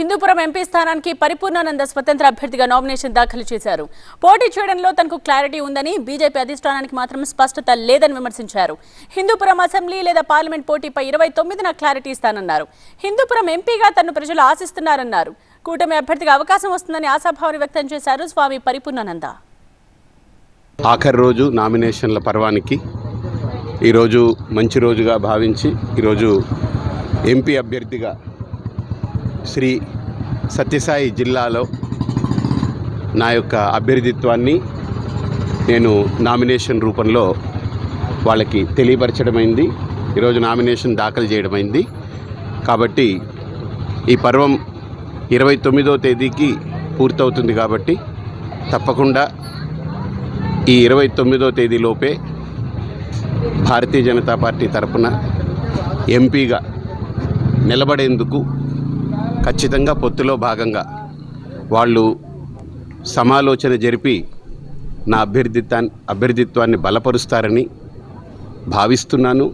Hindupuram MP స్థానానికి పరిపూర్ణానంద స్వతంత్ర అభ్యర్థిగా నామినేషన్ దాఖలు చేశారు. పోటీ చేయడంలో తనకు క్లారిటీ ఉందని బీజేపీ అధిష్టానానికి మాత్రం స్పష్టత లేదని విమర్శించారు. హిందూపురం అసెంబ్లీ లేదా పార్లమెంట్ పోటీపై ఇరవై తొమ్మిదిన క్లారిటీ ఇస్తానన్నారు. హిందూపురం ఎంపీగా తనను ప్రజలు ఆశిస్తున్నారన్నారు. కూటమి అభ్యర్థిగా అవకాశం వస్తుందని ఆశాభావం వ్యక్తం చేశారు స్వామి పరిపూర్ణానంద. ఆఖరి రోజు నామినేషన్ల పర్వానికి ఈరోజు మంచి రోజుగా భావించి ఈరోజు ఎంపీ అభ్యర్థిగా శ్రీ సత్యసాయి జిల్లాలో నా యొక్క అభ్యర్థిత్వాన్ని నేను నామినేషన్ రూపంలో వాళ్ళకి తెలియపరచడమైంది. ఈరోజు నామినేషన్ దాఖలు చేయడమైంది. కాబట్టి ఈ పర్వం ఇరవై తొమ్మిదో తేదీకి పూర్తవుతుంది కాబట్టి తప్పకుండా ఈ ఇరవై తొమ్మిదో తేదీలోపే భారతీయ జనతా పార్టీ తరపున ఎంపీగా నిలబడేందుకు ఖచ్చితంగా పొత్తులో భాగంగా వాళ్ళు సమాలోచన జరిపి నా అభ్యర్థిత్వాన్ని అభ్యర్థిత్వాన్ని బలపరుస్తారని భావిస్తున్నాను.